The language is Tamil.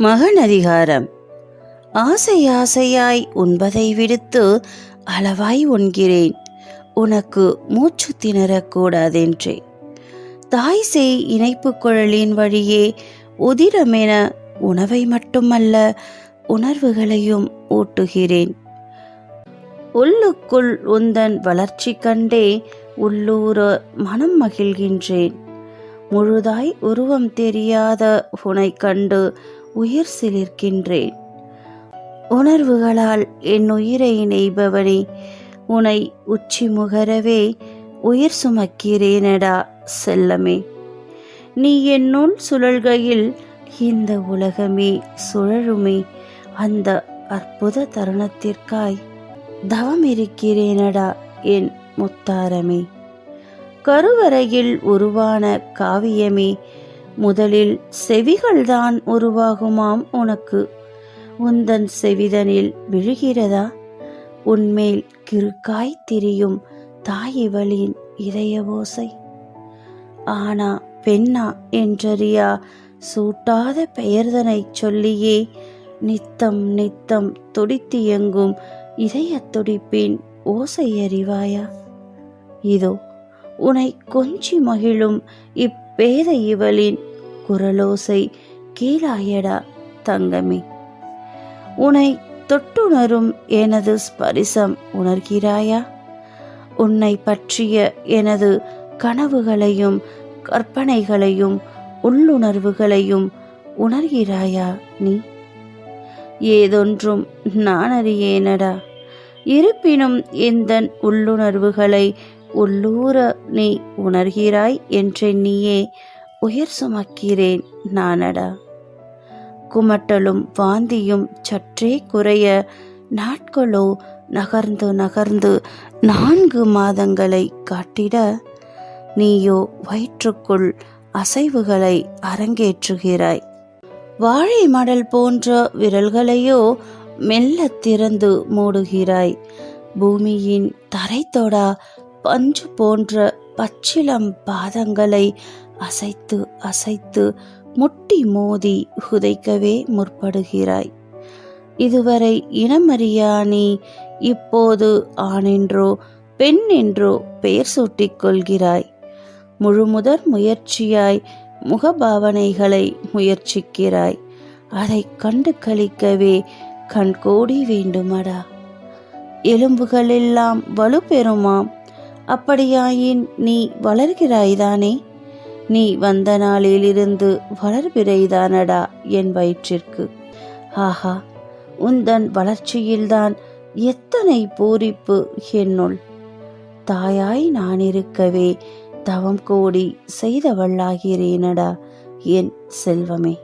மகன் அதிகாரம். ஆசை ஆசையாய் உண்பதை விடுத்து அளவாய் உண்கிறேன். உனக்கு மூச்சு திணறக்கூடாதென்றே. தாய் செய் இணைப்பு குழலின் வழியே. உதிரமென உணவை மட்டுமல்ல உணர்வுகளையும் ஊட்டுகிறேன். உள்ளுக்குள் உந்தன் வளர்ச்சி கண்டே உள்ளூர மனம் மகிழ்கின்றேன். முழுதாய் உருவம் தெரியாத உனை கண்டு உயிர் சிலிர்க்கின்றேன். உணர்வுகளால் என் உயிரை இணைபவனே உனை உச்சி முகரவே உயிர் சுமக்கிறேனடா செல்லமே. நீ என்னுள் சுழல்கையில் இந்த உலகமே சுழலுமே அந்த அற்புத தருணத்திற்காய் தவம் இருக்கிறேனடா என் முத்தாரமே. கருவறையில் உருவான காவியமே முதலில் செவிகள்தான் உருவாகுமாம் உனக்கு. உந்தன் செவிதனில் விழுகிறதா? உன்மேல் கிறுக்காய் திரியும் தாயிவளின் இதய ஓசை ஆனா பெண்ணா என்றறியா சூட்டாத பெயர்தனைச் சொல்லியே நித்தம் நித்தம் துடித்தியங்கும் இதயத் துடிப்பின் ஓசை அறிவாயா இதோ உனை கொஞ்சி மகிழும் இப்பேத இவளின் குரலோசை கீழாயடா தங்கமே. உனை தொட்டுணரும் எனது ஸ்பரிசம் உணர்கிறாயா? உன்னை பற்றிய எனது கனவுகளையும் கற்பனைகளையும் உள்ளுணர்வுகளையும் உணர்கிறாயா நீ? ஏதொன்றும் நான் அறியேனடா. இருப்பினும் எந்தன் உள்ளுணர்வுகளை உள்ளூர நீ உணர்கிறாய் என்றெண்ணியே உயிர் சுமக்கிறேன் நானடா. குமட்டலும் வாந்தியும் சற்றே குறைய நாட்களோ நகர்ந்து நகர்ந்து நான்கு மாதங்களை காட்டிட நீயோ வயிற்றுக்குள் அசைவுகளை அரங்கேற்றுகிறாய். வாழை மடல் போன்ற விரல்களையோ மெல்ல திறந்து மூடுகிறாய். பூமியின் தரைத்தொடா பஞ்சு போன்ற பச்சிலம் பாதங்களை அசைத்து அசைத்து முட்டி மோதி உதைக்கவே முற்படுகிறாய். இதுவரை இனமறியா நீ? இப்போது ஆணென்றோ பெண் என்றோ பெயர் சூட்டிக் கொள்கிறாய். முழுமுதற் முயற்சியாய் முகபாவனைகளை முயற்சிக்கிறாய். அதை கண்டு கழிக்கவே கண்கோடி வேண்டுமடா. எலும்புகளெல்லாம் வலுப்பெறுமாம். அப்படியாயின் நீ வளர்கிறாய்தானே நீ வந்த நாளிலிருந்து வளர்பிறைதானடா என் வயிற்றிற்கு. ஆஹா உந்தன் வளர்ச்சியில்தான் எத்தனை பூரிப்பு என்னுள். தாயாய் நான் இருக்கவே தவம் கோடி செய்தவள்ளாகிறேனடா என் செல்வமே.